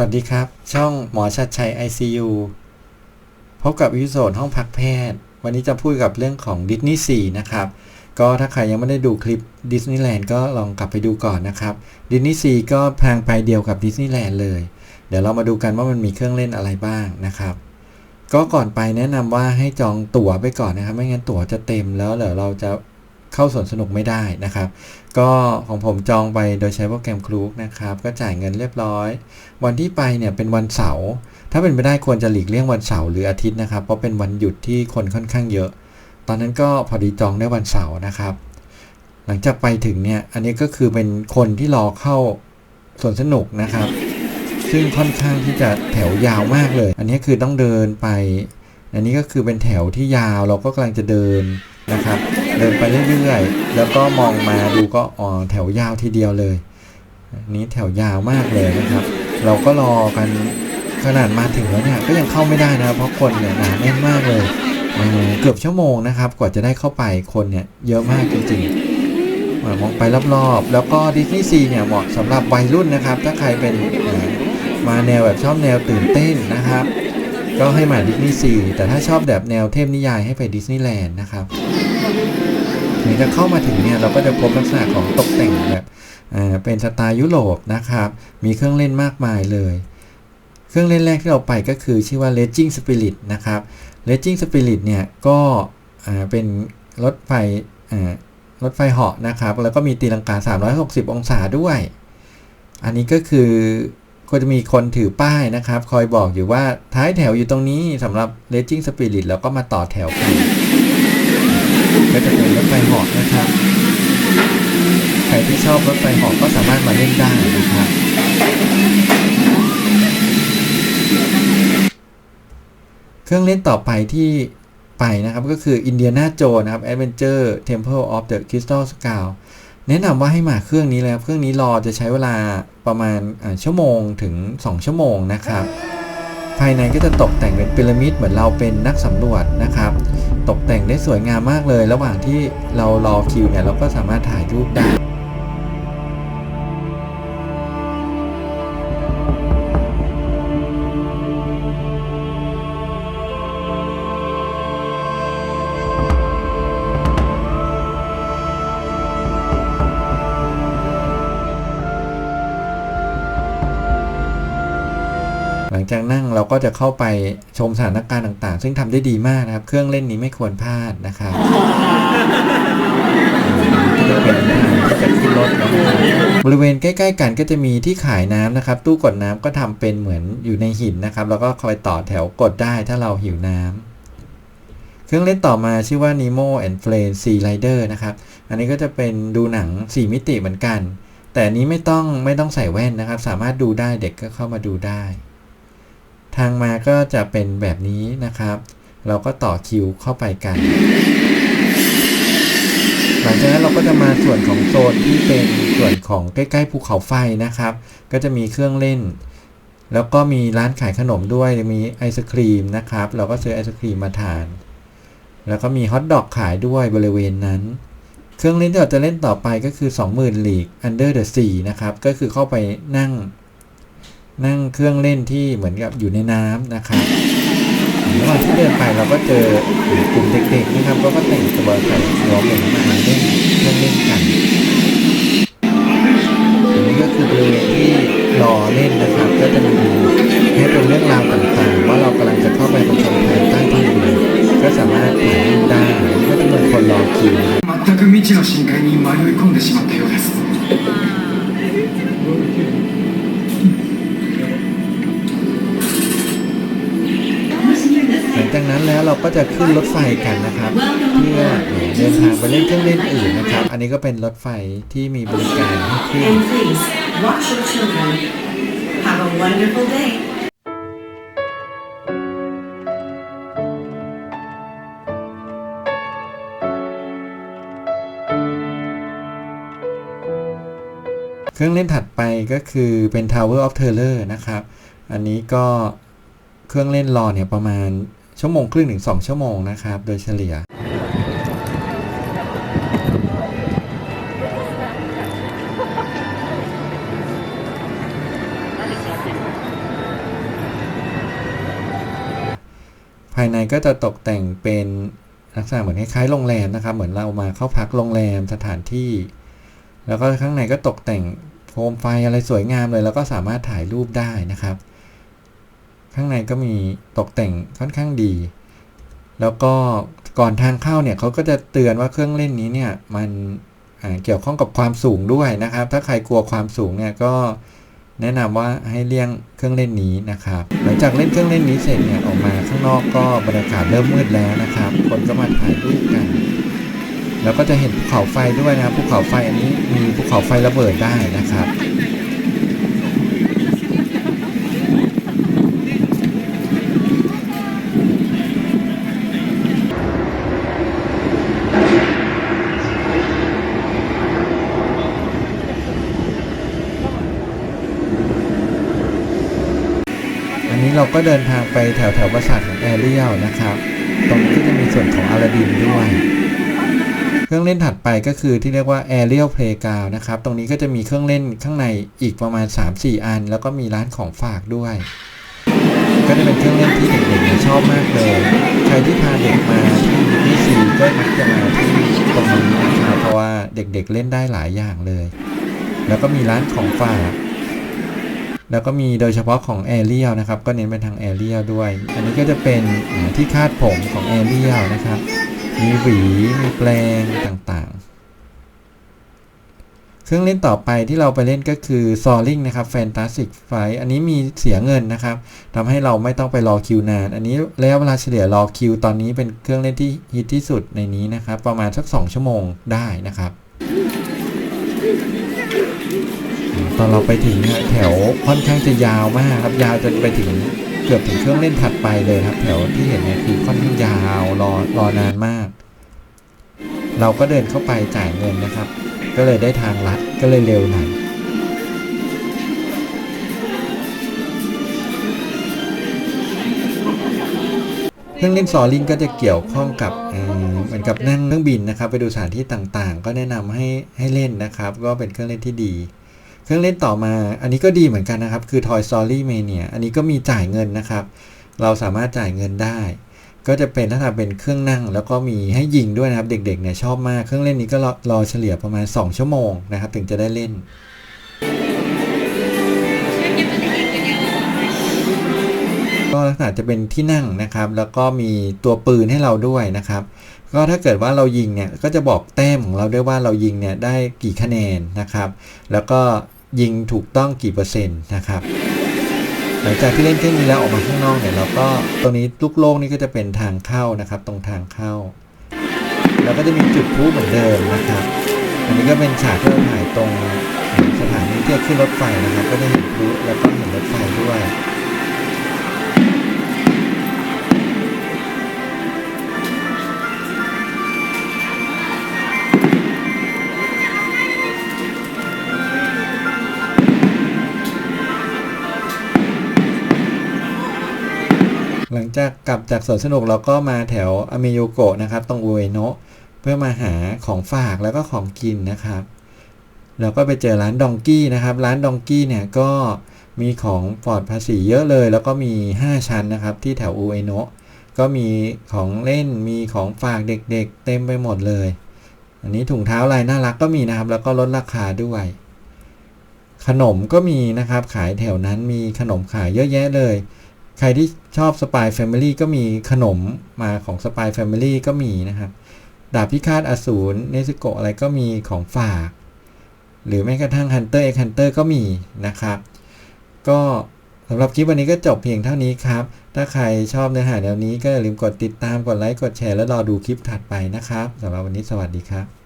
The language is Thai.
วัสดีครับ ช่องหมอชัดชัย ICU พบกับวิดีโอห้องพักแพทย์ วันนี้จะพูดกับเรื่องของดิสนีย์4นะครับ ก็ถ้าใครยังไม่ได้ดูคลิปดิสนีย์แลนด์ก็ลองกลับไปดูก่อนนะครับดิสนีย์4ก็แพงไปเดียวกับดิสนีย์แลนด์เลย เดี๋ยวเรามาดูกันว่ามันมีเครื่องเล่นอะไรบ้างนะครับ ก็ก่อนไปแนะนำว่าให้จองตั๋วไปก่อนนะครับ ไม่งั้นตั๋วจะเต็มแล้วเดี๋ยวเราจะ เข้าสวนสนุกไม่ได้นะครับ ก็ของผมจองไปโดยใช้โปรแกรมคลูกนะครับ ก็จ่ายเงินเรียบร้อย วันที่ไปเนี่ยเป็นวันเสาร์ถ้าเป็นไปได้ควรจะหลีกเลี่ยงวันเสาร์หรืออาทิตย์นะครับ เพราะเป็นวันหยุดที่คนค่อนข้างเยอะ ตอนนั้นก็พอดีจองได้วันเสาร์นะครับ หลังจากไปถึงเนี่ยอันนี้ก็คือเป็นคนที่รอเข้าสวนสนุกนะครับ ซึ่งค่อนข้างที่จะแถวยาวมากเลย อันนี้คือต้องเดินไป อันนี้ก็คือเป็นแถวที่ยาวเราก็กำลังจะเดินนะครับ เดินไปเรื่อยๆ แล้วก็มองมาดูก็อ๋อแถวยาวทีเดียวเลยนี้แถวยาวมากเลยนะครับ เราก็รอกันขนาดมาถึงแล้วเนี่ยก็ยังเข้าไม่ได้นะเพราะคนเนี่ยหนาแน่นมากเลยเกือบชั่วโมงนะครับ กว่าจะได้เข้าไปคนเนี่ยเยอะมากจริงๆมองไปรอบๆ แล้วก็ดิสนีย์ซีเนี่ยเหมาะสำหรับวัยรุ่นนะครับ ถ้าใครเป็นมาแนวแบบชอบแนวตื่นเต้นนะครับ ก็ให้มาดิสนีย์ซีแต่ถ้าชอบแบบแนวเทพนิยายให้ไปดิสนีย์แลนด์นะครับ ถึงจะเข้ามาถึงเนี่ยเราก็จะพบลักษณะของตกแต่งแบบเป็นสไตล์ยุโรปนะครับ มีเครื่องเล่นมากมายเลย เครื่องเล่นแรกที่เราไปก็คือชื่อว่า Raging Spirit นะครับ Raging Spirit เนี่ยก็เป็นรถไฟรถไฟเหาะนะครับ แล้วก็มีตีลังกา 360 องศาด้วย อันนี้ก็คือก็จะมีคนถือป้ายนะครับ คอยบอกอยู่ว่าท้ายแถวอยู่ตรงนี้สำหรับ Raging Spirit แล้วก็มาต่อแถวกัน ก็จะเป็นรถไฟหาะนะครับ ใครที่ชอบรถไฟหาะก็สามารถมาเล่นได้นะครับเครื่องเล่นต่อไปที่ไปนะครับก็คือ Indiana Jones นะครับ Adventure Temple of the Crystal Skull แนะนำว่าให้มาเครื่องนี้เลยครับเครื่องนี้รอจะใช้เวลาประมาณชั่วโมงถึง 2 ชั่วโมงนะครับ ภายในก็จะตกแต่งเป็นพีระมิดเหมือนเราเป็นนักสำรวจนะครับ ตกแต่งได้สวยงามมากเลย ระหว่างที่เรารอคิวเนี่ยเราก็สามารถถ่ายรูปได้ จากนั่งเราก็จะเข้าไปชมสถานการณ์ต่างๆ ซึ่งทำได้ดีมากนะครับ เครื่องเล่นนี้ไม่ควรพลาดนะครับจะเป็นทางที่จะขึ้นรถนะครับบริเวณใกล้ ๆ กันก็จะมีที่ขายน้ำนะครับ ตู้กดน้ำก็ทำเป็นเหมือนอยู่ในหินนะครับ แล้วก็คอยต่อแถวกดได้ถ้าเราหิวน้ำเครื่องเล่นต่อมาชื่อว่า Nemo and f r i e n d Sea Rider นะครับ อันนี้ก็จะเป็นดูหนัง 4 มิติเหมือนกันแต่นี้ไม่ต้องไม่ต้องใส่แว่นนะครับ สามารถดูได้เด็กก็เข้ามาดูได้ ทางมาก็จะเป็นแบบนี้นะครับ เราก็ต่อคิวเข้าไปกัน หลังจากนั้นเราก็จะมาส่วนของโซนที่เป็นส่วนของใกล้ๆภูเขาไฟนะครับ ก็จะมีเครื่องเล่น แล้วก็มีร้านขายขนมด้วยมีไอศครีมนะครับ เราก็ซื้อไอศครีมมาทาน แล้วก็มีฮอทดอกขายด้วยบริเวณนั้นเครื่องเล่นที่เราจะเล่นต่อไปก็คือ 20,000 League Under the Sea นะครับ ก็คือเข้าไปนั่ง นั่งเครื่องเล่นที่เหมือนกับอยู่ในน้ำนะครับระหว่างที่เดินไปเราก็เจอกลุ่มเด็กๆนะครับก็ก็แต่งตัวใส่หัวหมูมาเล่นเครื่องเล่นกันอันนี้ก็คือบริเวณที่รอเล่นนะครับ ก็จะมีให้เป็นเรื่องราวต่างๆ ว่าเรากำลังจะเข้าไปประชมภายใต้ทะเลก็สามารถถ่ายรูปได้ก็จะมีคนรอคิวนะครับ 全く未知の深海に迷い込んでしまったようです จากนั้นแล้วเราก็จะขึ้นรถไฟกันนะครับเพื่อเดินทางไปเล่นเครื่องเล่นอื่นนะครับ อันนี้ก็เป็นรถไฟที่มีบริการให้ขึ้น And please, watch your children. Have a wonderful day. เครื่องเล่นถัดไปก็คือเป็น Tower of Terror นะครับ อันนี้ก็เครื่องเล่นรอเนี่ยประมาณ ชั่วโมงครึ่งถึง2ชั่วโมงนะครับ โดยเฉลี่ย ภายในก็จะตกแต่งเป็นลักษณะเหมือนคล้ายๆโรงแรมนะครับ เหมือนเรามาเข้าพักโรงแรมสถานที่ แล้วก็ข้างในก็ตกแต่งโคมไฟอะไรสวยงามเลย แล้วก็สามารถถ่ายรูปได้นะครับ ข้างในก็มีตกแต่งค่อนข้างดี แล้วก็ก่อนทางเข้าเนี่ยเขาก็จะเตือนว่าเครื่องเล่นนี้เนี่ยมันเกี่ยวข้องกับความสูงด้วยนะครับ ถ้าใครกลัวความสูงเนี่ยก็แนะนำว่าให้เลี่ยงเครื่องเล่นนี้นะครับหลังจากเล่นเครื่องเล่นนี้เสร็จเนี่ยออกมาข้างนอกก็บรรยากาศเริ่มมืดแล้วนะครับ คนก็มาถ่ายรูปกัน แล้วก็จะเห็นภูเขาไฟด้วยนะภูเขาไฟอันนี้มีภูเขาไฟระเบิดได้นะครับ เราก็เดินทางไปแถวแถวปราสาทของแอเรียลนะครับ ตรงนี้ก็จะมีส่วนของอลาดินด้วย เครื่องเล่นถัดไปก็คือที่เรียกว่า Aerial Playground นะครับ ตรงนี้ก็จะมีเครื่องเล่นข้างในอีกประมาณ 3-4 อัน แล้วก็มีร้านของฝากด้วย ก็จะเป็นเครื่องเล่นที่เด็กๆชอบมากเลย ใครที่พาเด็กมาที่ดิสนีย์ซีก็มักจะมาที่ตรงนี้นะครับเพราะว่าเด็กๆเล่นได้หลายอย่างเลย แล้วก็มีร้านของฝาก แล้วก็มีโดยเฉพาะของแอเรียลนะครับ ก็เน้นไปทางแอเรียลด้วย อันนี้ก็จะเป็นที่คาดผมของแอเรียลนะครับ มีหวี มีแปลงต่างๆ เครื่องเล่นต่อไปที่เราไปเล่นก็คือ Soaring นะครับ Fantastic Flight อันนี้มีเสียเงินนะครับทำให้เราไม่ต้องไปรอคิวนาน อันนี้ระยะเวลาเฉลี่ยรอคิว ตอนนี้เป็นเครื่องเล่นที่ฮิตที่สุดในนี้นะครับ ประมาณสัก 2 ชั่วโมงได้นะครับ ตอนเราไปถึงแถวค่อนข้างจะยาวมากครับยาวจนไปถึงเกือบถึงเครื่องเล่นถัดไปเลยครับ แถวที่เห็นเนี่ยคือค่อนข้างยาวรอรอนานมาก เราก็เดินเข้าไปจ่ายเงินนะครับ ก็เลยได้ทางลัดก็เลยเร็วหน่อยเครื่องเล่นซอลิงก็จะเกี่ยวข้องกับเหมือนกับนั่งเครื่องบินนะครับ ไปดูสถานที่ต่างๆ ก็แนะนำให้ให้เล่นนะครับ ก็เป็นเครื่องเล่นที่ดี เครื่องเล่นต่อมา อันนี้ก็ดีเหมือนกันนะครับ คือ Toy Story Mania อันนี้ก็มีจ่ายเงินนะครับ เราสามารถจ่ายเงินได้ ก็จะเป็นถ้าทำเป็นเครื่องนั่ง แล้วก็มีให้ยิงด้วยนะครับ เด็กๆเนี่ยชอบมาก เครื่องเล่นนี้ก็รอรอเฉลี่ยประมาณ 2 ชั่วโมงนะครับ ถึงจะได้เล่นก็ลักษณะจะเป็นที่นั่งนะครับ แล้วก็มีตัวปืนให้เราด้วยนะครับ ก็ถ้าเกิดว่าเรายิงเนี่ยก็จะบอกแต้มของเราด้วยว่าเรายิงเนี่ยได้กี่คะแนนนะครับ แล้วก็ ยิงถูกต้องกี่เปอร์เซ็นต์นะครับหลังจากที่เล่นเครื่องนี้แล้วออกมาข้างนอกเนี่ยเราก็ตรงนี้ลูกโลกนี่ก็จะเป็นทางเข้านะครับ ตรงทางเข้า แล้วก็จะมีจุดพลุเหมือนเดิมนะครับ อันนี้ก็เป็นฉากที่เราถ่ายตรงสถานีที่ขึ้นรถไฟนะครับ ก็จะเห็นพลุแล้วก็เห็นรถไฟด้วย จากกลับจากสวนสนุกเราก็มาแถวอเมโยโกะนะครับ ตรงอุเอโนะเพื่อมาหาของฝากแล้วก็ของกินนะครับเราก็ไปเจอร้านดองกี้นะครับ ร้านดองกี้เนี่ยก็มีของปลอดภาษีเยอะเลย แล้วก็มี 5 ชั้นนะครับ ที่แถวอุเอโนะก็มีของเล่นมีของฝากเด็กๆ เต็มไปหมดเลย อันนี้ถุงเท้าลายน่ารักก็มีนะครับ แล้วก็ลดราคาด้วย ขนมก็มีนะครับ ขายแถวนั้นมีขนมขายเยอะแยะเลย ใครที่ชอบสปายแฟมิลี่ก็มีขนมมาของสปายแฟมิลี่ก็มีนะครับดาบพิฆาตอสูรเนซิโกะอะไรก็มีของฝาก หรือแม้กระทั่ง Hunter x Hunter ก็มีนะครับ ก็สำหรับคลิปวันนี้ก็จบเพียงเท่านี้ครับ ถ้าใครชอบเนื้อหาแนวนี้ก็อย่าลืมกดติดตาม กดไลค์ กดแชร์ แล้วรอดูคลิปถัดไปนะครับสำหรับวันนี้สวัสดีครับ